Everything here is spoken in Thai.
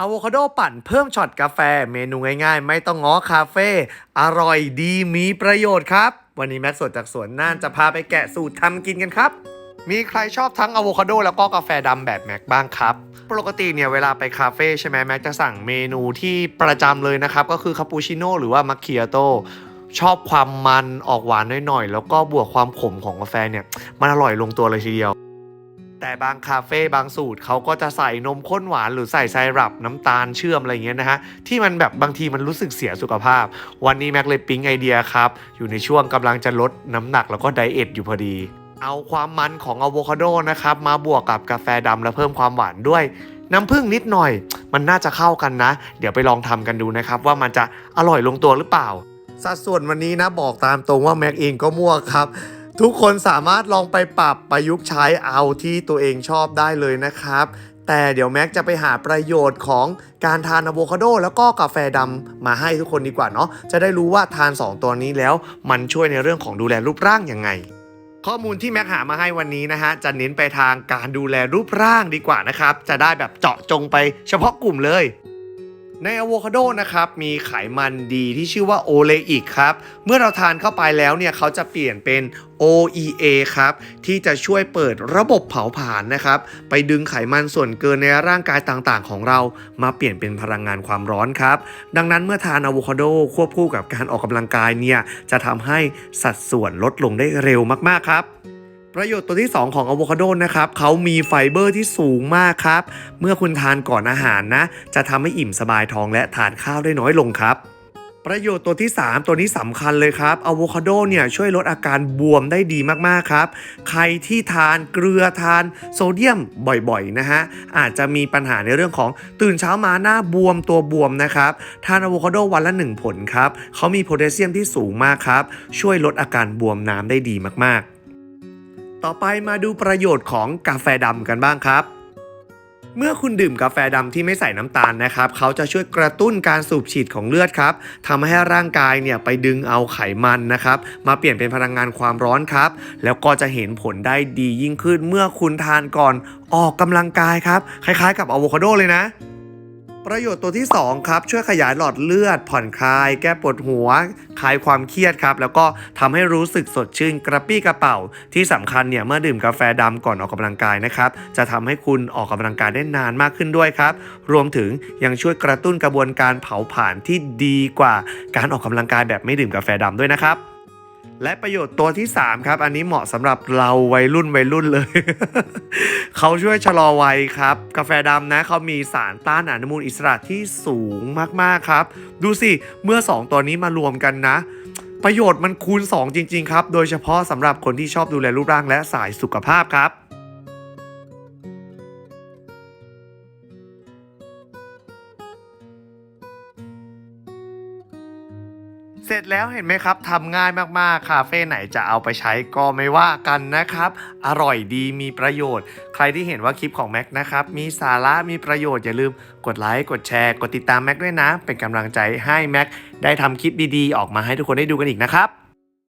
อะโวคาโดปั่นเพิ่มช็อตกาแฟเมนูง่ายๆ ไม่ต้องง้อคาเฟ่อร่อยดีมีประโยชน์ครับ วันนี้แม็กสดจากสวนน่านจะพาไปแกะสูตรทำกินกันครับ มีใครชอบทั้งอะโวคาโดแล้วก็กาแฟดำแบบแม็กบ้างครับ ปกติเนี่ยเวลาไปคาเฟ่ใช่ไหมแม็กจะสั่งเมนูที่ประจำเลยนะครับ ก็คือคาปูชิโน่หรือว่ามัคคิอาโตชอบความมันออกหวานหน่อยๆ แล้วก็บวกความขมของกาแฟเนี่ยมันอร่อยลงตัวเลยทีเดียว แต่บางคาเฟ่บางสูตรเขาก็จะใส่นมข้นหวานหรือใส่ไซรัปน้ำตาลเชื่อมอะไรเงี้ยนะฮะที่มันแบบบางทีมันรู้สึกเสียสุขภาพ วันนี้แม็กเลยปิ๊งไอเดียครับอยู่ในช่วงกำลังจะลดน้ำหนักแล้วก็ไดเอทอยู่พอดี เอาความมันของอะโวคาโดนะครับมาบวกกับกาแฟดำและเพิ่มความหวานด้วย น้ำผึ้งนิดหน่อย มันน่าจะเข้ากันนะ เดี๋ยวไปลองทำกันดูนะครับว่ามันจะอร่อยลงตัวหรือเปล่า สัดส่วนวันนี้นะบอกตามตรงว่าแม็กเองก็มั่วครับ ทุกคนสามารถลองไปปรับประยุกต์ใช้เอาที่ตัวเองชอบได้เลยนะครับ แต่เดี๋ยวแม็กจะไปหาประโยชน์ของการทานอะโวคาโดแล้วก็กาแฟดำมาให้ทุกคนดีกว่าเนาะจะได้รู้ว่าทาน 2 ตัวนี้แล้ว มันช่วยในเรื่องของดูแลรูปร่างยังไงข้อมูลที่แม็กหามาให้วันนี้นะฮะ จะเน้นไปทางการดูแลรูปร่างดีกว่านะครับ จะได้แบบเจาะจงไปเฉพาะกลุ่มเลย ในอะโวคาโดนะครับมีไขมันดีที่ชื่อว่าโอเลอิกครับ เมื่อเราทานเข้าไปแล้วเนี่ยเขาจะเปลี่ยนเป็น OEA ครับ ที่จะช่วยเปิดระบบเผาผลาญนะครับ ไปดึงไขมันส่วนเกินในร่างกายต่างๆ ของเรามาเปลี่ยนเป็นพลังงานความร้อนครับ ดังนั้นเมื่อทานอะโวคาโดควบคู่กับการออกกำลังกายเนี่ยจะทำให้สัดส่วนลดลงได้เร็วมากๆครับ ประโยชน์ตัวที่ 2 ของอะโวคาโดนะครับเขามีไฟเบอร์ที่สูงมากครับ เมื่อคุณทานก่อนอาหารนะ จะทำให้อิ่มสบายท้องและทานข้าวได้น้อยลงครับประโยชน์ตัวที่ 3 ตัวนี้สำคัญเลยครับอะโวคาโดเนี่ยช่วยลดอาการบวมได้ดีมากๆครับ ใครที่ทานเกลือทานโซเดียมบ่อยๆนะฮะอาจจะมีปัญหาในเรื่องของตื่นเช้ามาหน้าบวมตัวบวมนะครับทานอะโวคาโดวันละ 1 ผลครับเขามีโพแทสเซียมที่สูงมากครับ ช่วยลดอาการบวมน้ำได้ดีมากๆ ต่อไปมาดูประโยชน์ของกาแฟดำกันบ้างครับ เมื่อคุณดื่มกาแฟดำที่ไม่ใส่น้ำตาลนะครับ เขาจะช่วยกระตุ้นการสูบฉีดของเลือดครับทำให้ร่างกายเนี่ยไปดึงเอาไขมันนะครับ มาเปลี่ยนเป็นพลังงานความร้อนครับ แล้วก็จะเห็นผลได้ดียิ่งขึ้นเมื่อคุณทานก่อนออกกำลังกายครับ คล้ายๆ กับอะโวคาโดเลยนะ ประโยชน์ตัวที่ 2 ครับ ช่วยขยายหลอดเลือด ผ่อนคลาย แก้ปวดหัว คลายความเครียดครับ แล้วก็ทำให้รู้สึกสดชื่นกระปี้กระเป๋า ที่สำคัญเนี่ยเมื่อดื่มกาแฟดำก่อนออกกำลังกายนะครับ จะทำให้คุณออกกำลังกายได้นานมากขึ้นด้วยครับ รวมถึงยังช่วยกระตุ้นกระบวนการเผาผลาญที่ดีกว่าการออกกำลังกายแบบไม่ดื่มกาแฟดำด้วยนะครับ และประโยชน์ตัวที่ 3 ครับ อันนี้เหมาะสำหรับเราวัยรุ่นวัยรุ่นเลย เขาช่วยชะลอวัยครับ กาแฟดำนะเขามีสารต้านอนุมูลอิสระที่สูงมากๆครับ ดูสิ เมื่อ 2 ตัวนี้มารวมกันนะ ประโยชน์มันคูณ 2 จริง ๆ ครับ โดยเฉพาะสำหรับคนที่ชอบดูแลรูปร่างและสายสุขภาพครับ เสร็จแล้วเห็นไหมครับทำง่ายมากๆ คาเฟ่ไหนจะเอาไปใช้ก็ไม่ว่ากันนะครับ อร่อยดีมีประโยชน์ ใครที่เห็นว่าคลิปของแม็กนะครับ มีสาระมีประโยชน์อย่าลืมกดไลค์กดแชร์ กดติดตามแม็กด้วยนะ เป็นกำลังใจให้แม็กได้ทำคลิปดีๆ ออกมาให้ทุกคนได้ดูกันอีกนะครับ